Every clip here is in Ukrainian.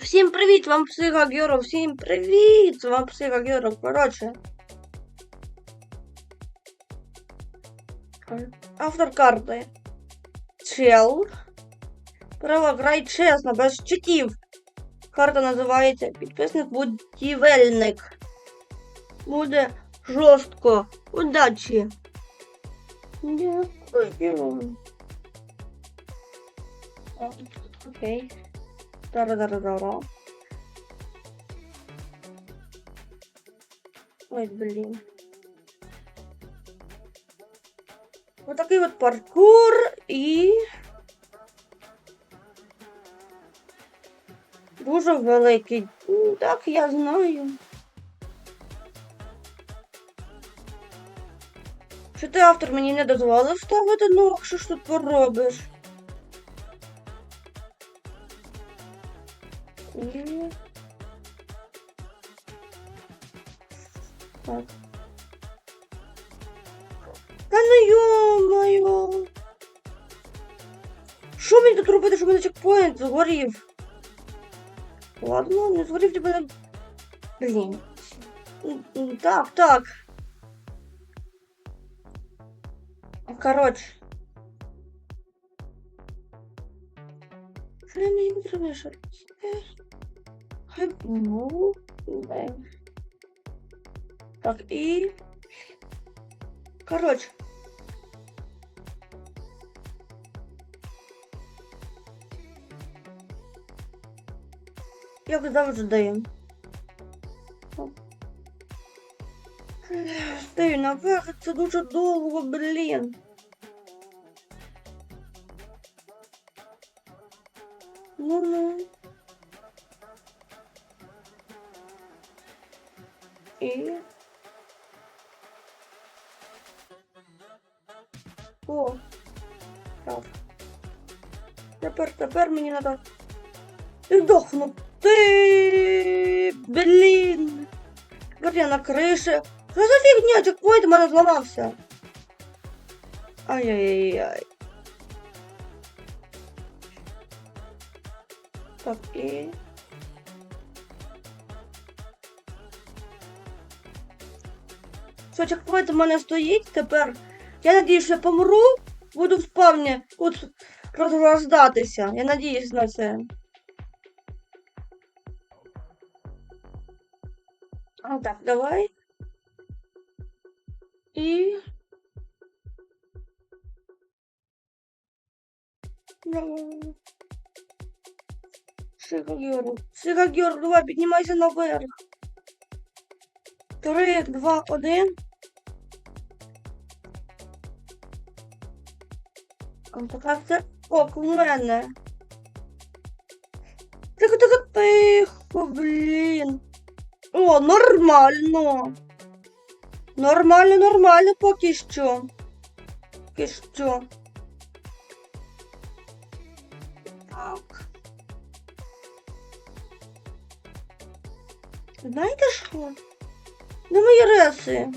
Всім привіт, вам психогеру, всім привіт, вам психогеру, коротше. Автор карти. Чел. Право, грай чесно, без читів. Карта називається Підписник будівельник. Буде жорстко. Удачі. Дякую. Окей. Тара-дара-дара. Ой, блин. Вот такий вот паркур і. Дуже великий. Так, я знаю. Що ти автор мені не дозволив ставити? Ну, що ж тут поробиш? згорів? Ладно, не згорів тебе. Блін. М, м, Так, так. Коротше. Що мені потрібно ще? Хай, ну, да. Так, і... Коротше. Як завжди. Стою наверх, це дуже довго, блін. Ну ну. І. О. Так. Тепер, тепер мені треба здохнути. Блін. Тепер я на криші. Що за фігня? Чекпоінт у мене зламався. Ай-яй-яй-яй. Так, і... Все, чекпоінт у мене стоїть тепер. Я надіюсь, що помру, буду в спавні тут розрождатися. Я надіюсь на це. А, так, давай. І... Давай. Сигагер. Сигагер, давай, піднімайся наверх. Три, два, один. А, Так, це ок, у мене. Тихо, тихо, тихо, блін. О, нормально. Нормально, нормально поки що. Поки що. Так. Знаєте що? Де мої реси?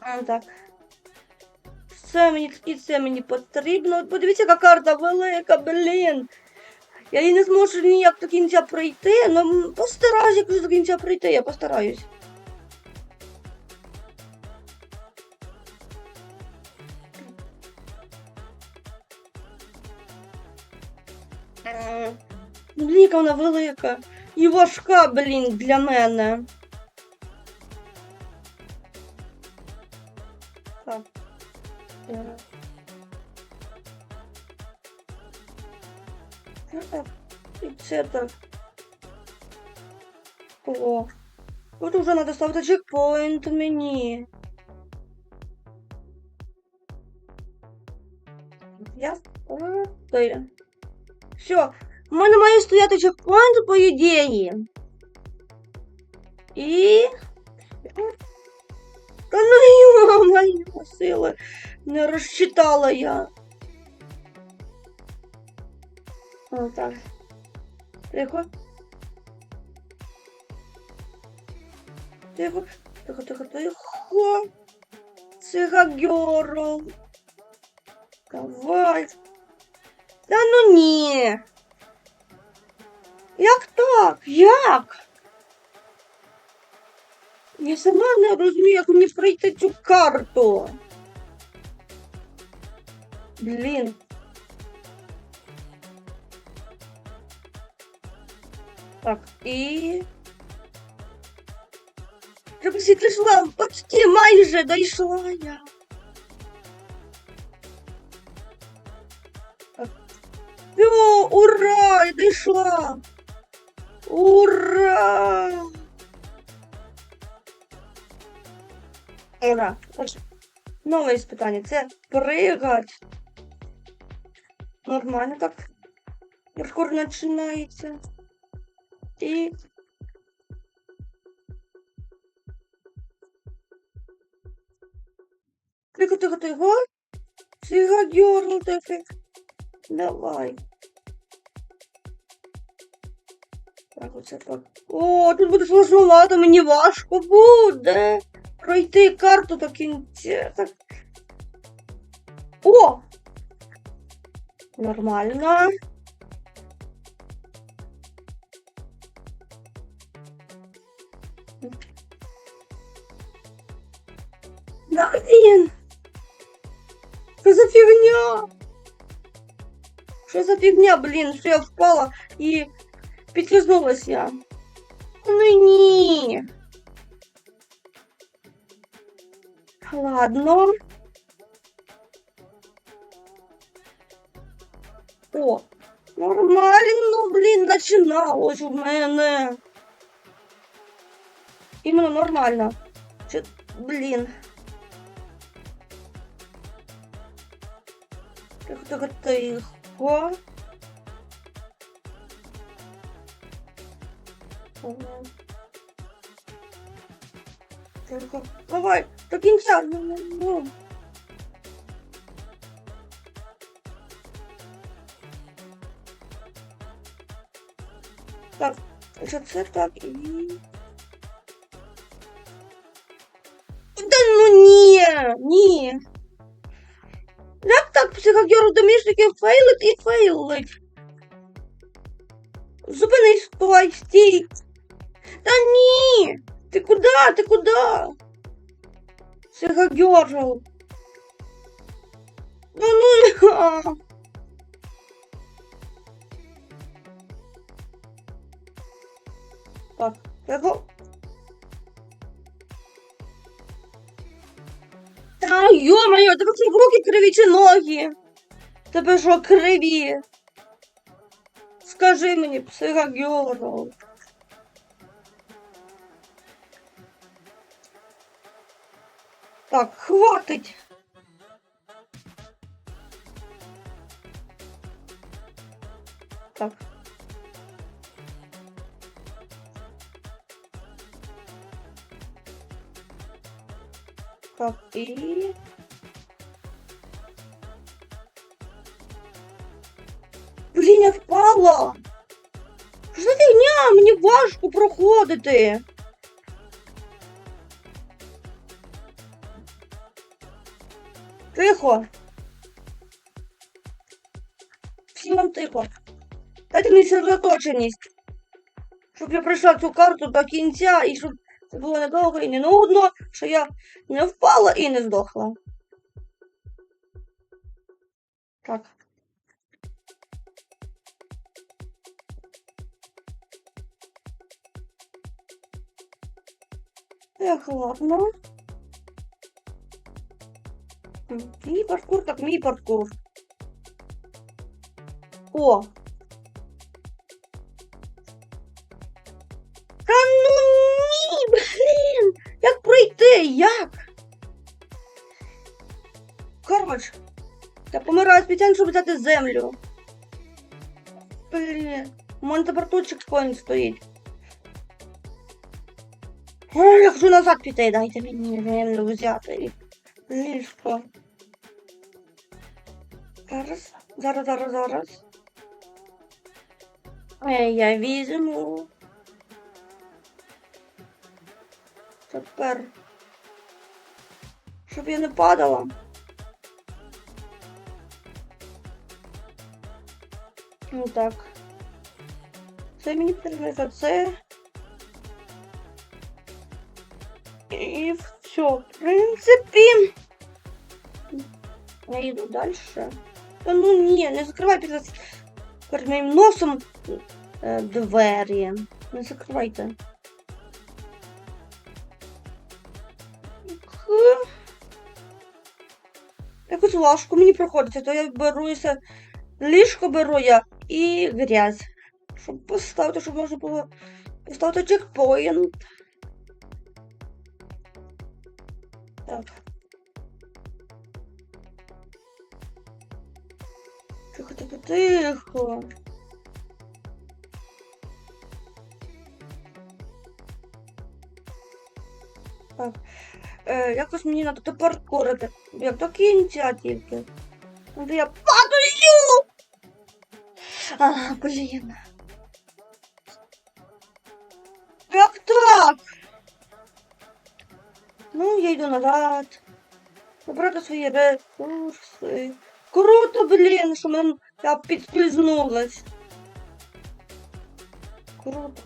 А, так. Все мені і це мені потрібно. От Подивіться, яка карта велика, блін. Я її не зможу ніяк до кінця пройти, але постараюсь якось до кінця пройти, я постараюсь. Блін, яка вона велика. І важка, блін, для мене. І це так. О. Тут уже надо ставити чекпоінт мені. Я стою. Все. У мене має стояти чекпоінт, по ідеї. І... Та ну йо, сили. Не розчитала я. О, так. Тихо. Тихо, тихо, тихо, тихо. Цигагерл. Давай. Та ну ні. Як так? Як? Я сама не розумію, як мені пройти цю карту. Блін. Так, і. Всі прийшла, почти майже дійшла я. Так. О, ура! Я дійшла! Ура! Ура! Отже, Нове іспитання. Це пригать. Нормально так. Паркур починається. І. Тихо, тихо, тихо. Дернул таки. Давай. Так, оце так. О, тут буде сложновато, мені важко буде. Пройти карту до кінця. Так. О! Нормально. Да, блин! Что за фигня? Что за фигня, блин, что я впала и підкизнулась я. Ну ні. Ладно. О, нормально, блін, починалось у мене. Іменно нормально. Чи, блін. Тихо, тихо, тихо. Ага. Тихо. Давай, до кінця. Ну, ну, ну. Так, що це так і. Да ну ні, ні. Так психогеру домішники фейлить і фейлить? Зупинись, стой, стій. Та ні. Ти куди? Ти куди? Психогерл. Ну ну. а. Так, його. Та йо-моє, тебе що руки криві чи ноги? Тебе що криві? Скажи мені, психогерл. Так, хватить. Так. Так, і... Блін, я впала! Що за фігня? Мені важко проходити. Тихо. Всім вам тихо. Дайте мені сосредоточеність. Щоб я пройшла цю карту до кінця і щоб це було недовго і не нудно, що я не впала і не здохла. Так. Ех, ладно. Мій паркур, так мій паркур. О! Щоб взяти землю. Блін, у мене тепер тут чекпоінт стоїть. Ой, Я хочу назад піти, дайте мені землю взяти. Ліжко. Зараз, зараз, зараз, зараз. Е, я візьму. Тепер. Щоб я не падала. Ну так. Це мені потрібно це. І все, в принципі. Я йду далі. Ну ні, не закривай перед, моїм носом е, двері. Не закривайте. Х. Якось важко мені проходиться, то я беруся, ліжко беру я і грязь. Щоб поставити, щоб можна було поставити чекпоінт. Так. Тихо, тихо, тихо. Так. Е, якось мені треба тепер корити. Як до кінця тільки. Я падаю! А, блін. Як так? Ну, я йду назад. Забрати свої ресурси. Круто, блін, що мен... я підслизнулась. Круто.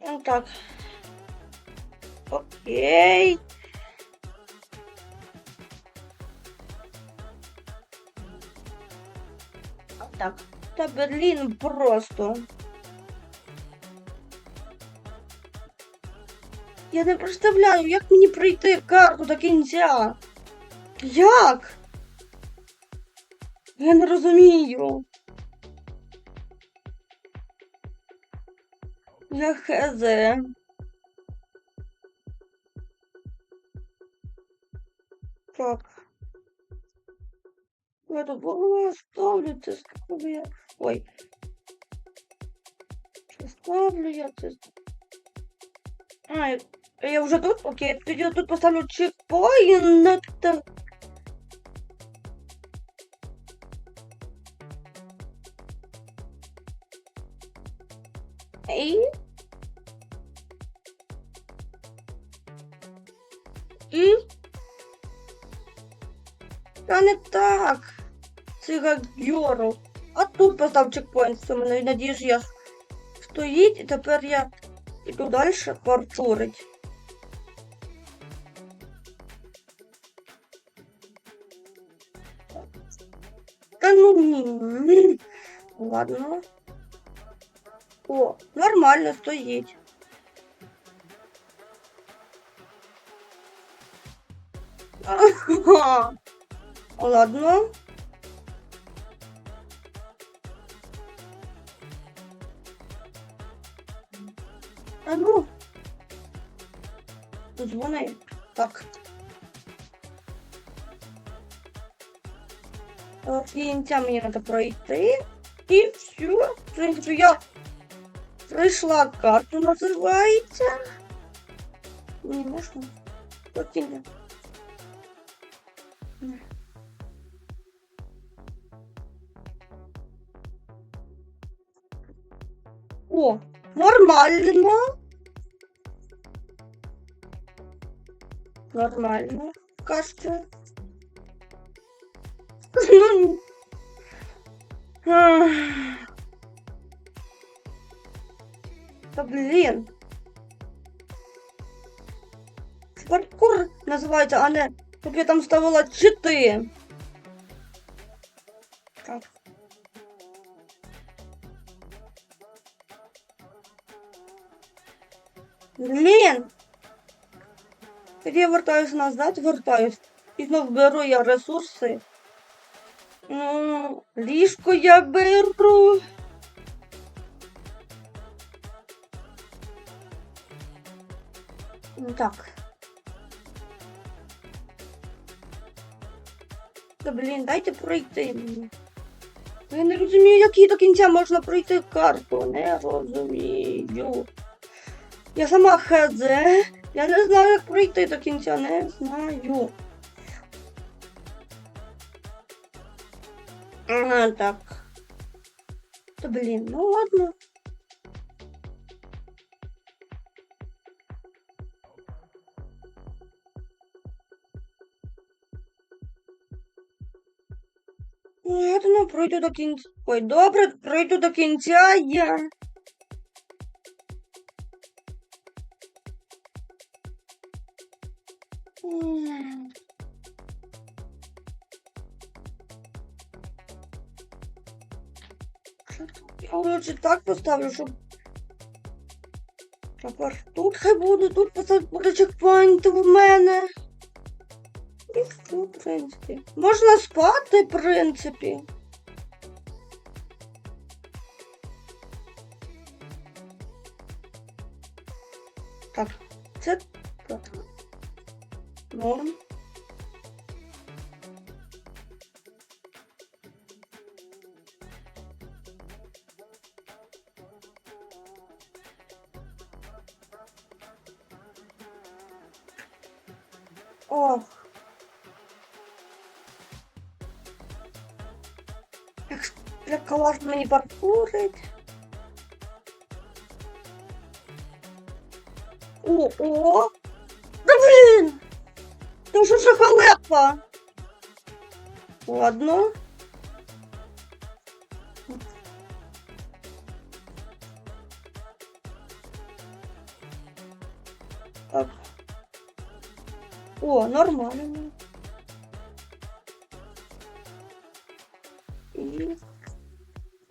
Ну так. Окей. Так. Та Берлін просто. Я не представляю, як мені пройти карту до кінця. Як? Я не розумію. Я хз. Так. Я тут голову ставлю, це скажу я. Ой. Що ставлю я це? А, я- вже тут? Окей, тоді я тут поставлю чекпоінт. Це гагьору. А тут постав чекпоінт з мене. Надіюсь, я стоїть, і тепер я іду далі парчурить. Та ну ні. Ладно. О, нормально стоїть. Ладно. А ну. Дзвони. Так. Кінця мені треба пройти. І все. В принципі, я пройшла карту, називається. Не можна. Покинь. О, нормально. Нормально, кажется. Ну. Да блин. Паркур називається, а не щоб я там ставила чити. Блін! Тоді я вертаюсь назад, вертаюсь. І знов беру я ресурси. Ну, ліжко я беру. Ну так. Та блін, дайте пройти мені. Я не розумію, як її до кінця можна пройти карту. Не розумію. Я сама хз. Я не знаю, як пройти до кінця, не знаю. Ага, так. Та блін, ну ладно. Думаю, пройду до кінця. Ой, добре, пройду до кінця я. Я лучше так поставлю, щоб. Тепер тут хай буде, тут посад буде чекпоінт в мене. І все, в принципі. Можна спати, в принципі. Так, це так. Норм. Ох. Як, класно мені паркурить. О, о! Да блін! Та що ж халепа? Ладно. Так. О, нормально. І...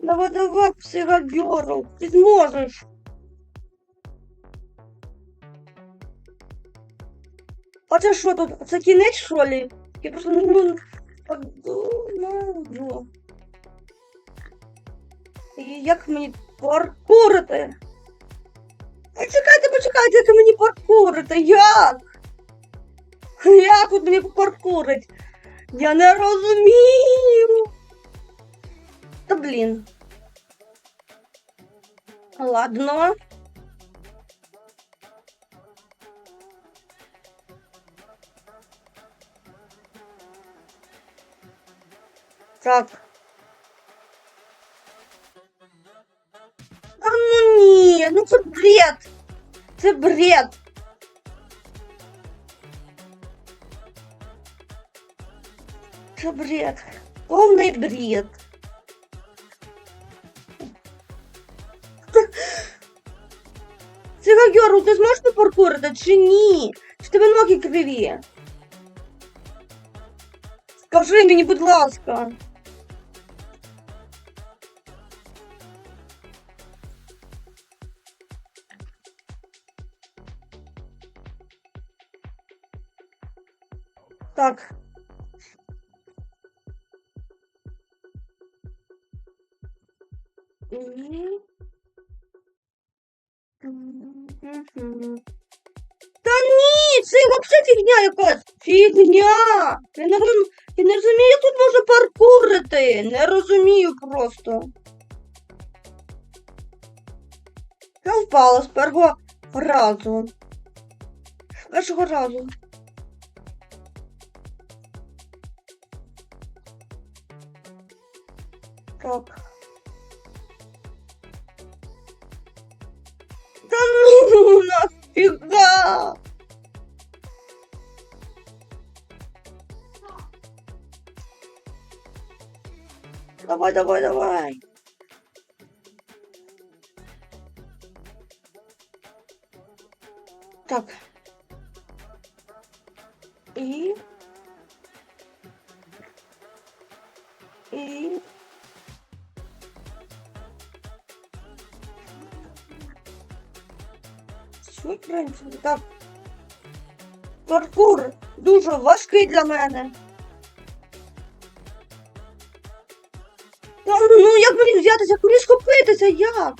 Давай, давай, психогерл, ти зможеш. А це що тут? Це кінець, що ли? Я просто не можу так як мені паркурити? Ай, чекайте, почекайте, як мені паркурити? Як? Як тут мені паркурить? Я не розумію. Та блін. Ладно. Так. А ну ні, ну це бред. Це бред. Це бред. Повний бред. Цигагеру, ти зможеш паркурити чи ні? Чи тебе ноги криві? Скажи мені, будь ласка. Так. Та ні, це взагалі фігня якась. Фігня. Я не, я не розумію, як тут можна паркурити. Не розумію просто. Я впала з першого разу. Першого разу. Так. Да ну нафига? Давай, давай, давай. Так. И... Що, в принципі, так. Паркур дуже важкий для мене. Та, ну як мені взятися, куди схопитися, як?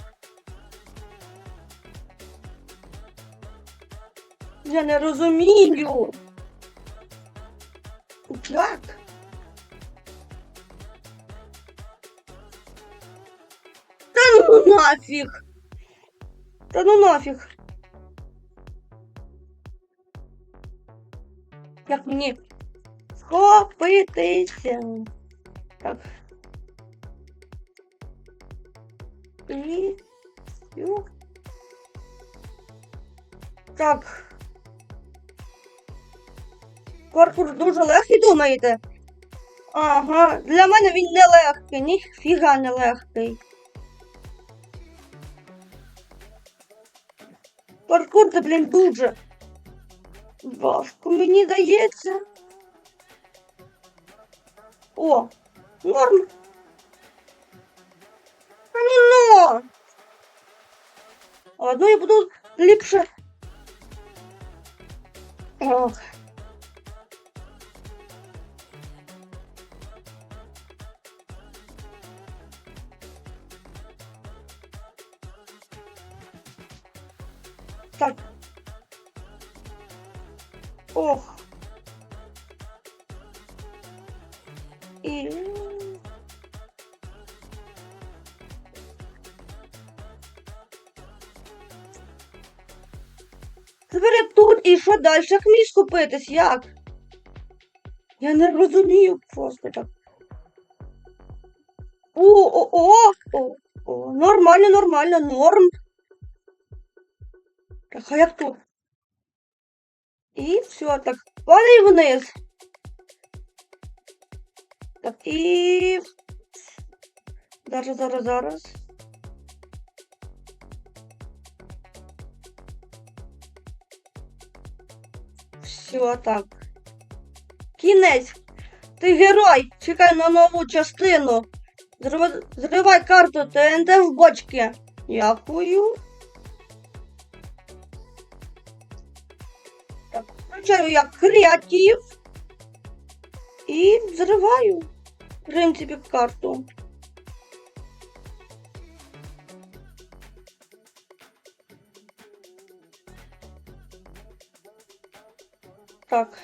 Я не розумію. Як? Та ну нафіг. Та ну нафіг. Як мені схопитися? Так. І... Ю. Так. Корпус дуже легкий, думаєте? Ага, для мене він нелегкий, ніфіга не легкий. Паркур це, блін, дуже важко, мені дається. О, норм. А ну но. Ладно, я буду ліпше. Ох. Так. Ох. І... Тепер я тут і що далі? Як мені скупитись? Як? Я не розумію просто так. О, о, о, о, нормально, нормально, норм. Так, а як тут? Все, так, падай вниз. Так, і... Зараз, зараз, зараз. Все, так. Кінець. Ти герой. Чекай на нову частину. Зрив- Зривай карту ТНТ в бочки. Дякую. Включаю я креатив. І зриваю, в принципі, карту. Так.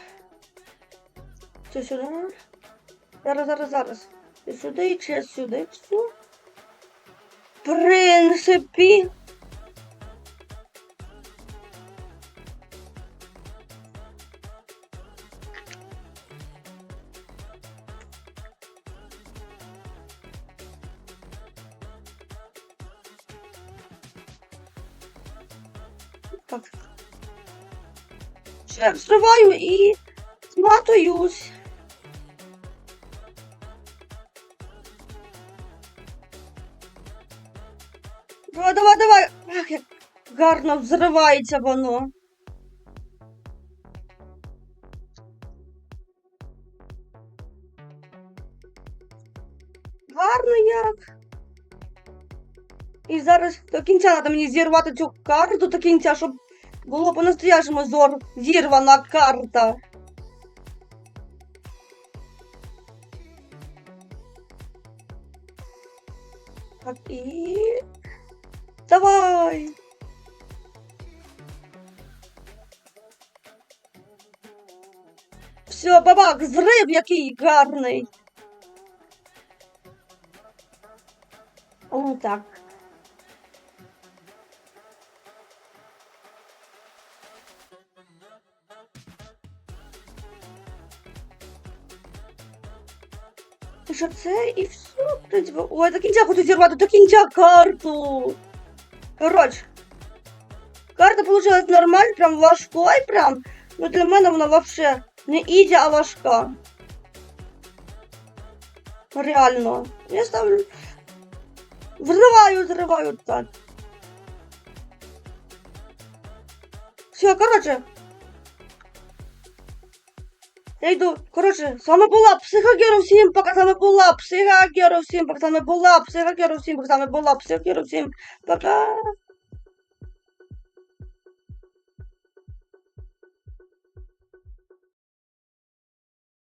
Це сюди. Зараз, зараз, зараз. І сюди, і через сюди. Все. В принципі. Ще зриваю і зматуюсь. Давай, давай, давай. Ах, як гарно взривається воно. Гарно як. І зараз до кінця треба мені зірвати цю карту до кінця, щоб було по-настоящему зор... зірвана карта. Так, і... Давай! Все, бабак, зрив який гарний. О, так. І що це і все. Ой, до кінця хочу зірвати, до кінця карту. Коротше. Карта получилась нормально, прям важкой, прям. Ну для мене вона вообще не ізі, а важка. Реально. Я ставлю. Взриваю, взриваю так. Все, короче. Я йду. Коротше, вами була Психогеру, всім пока, вами була Психогеру, всім пока, вами була Психогеру, всім пока, вами була Психогеру, всім пока.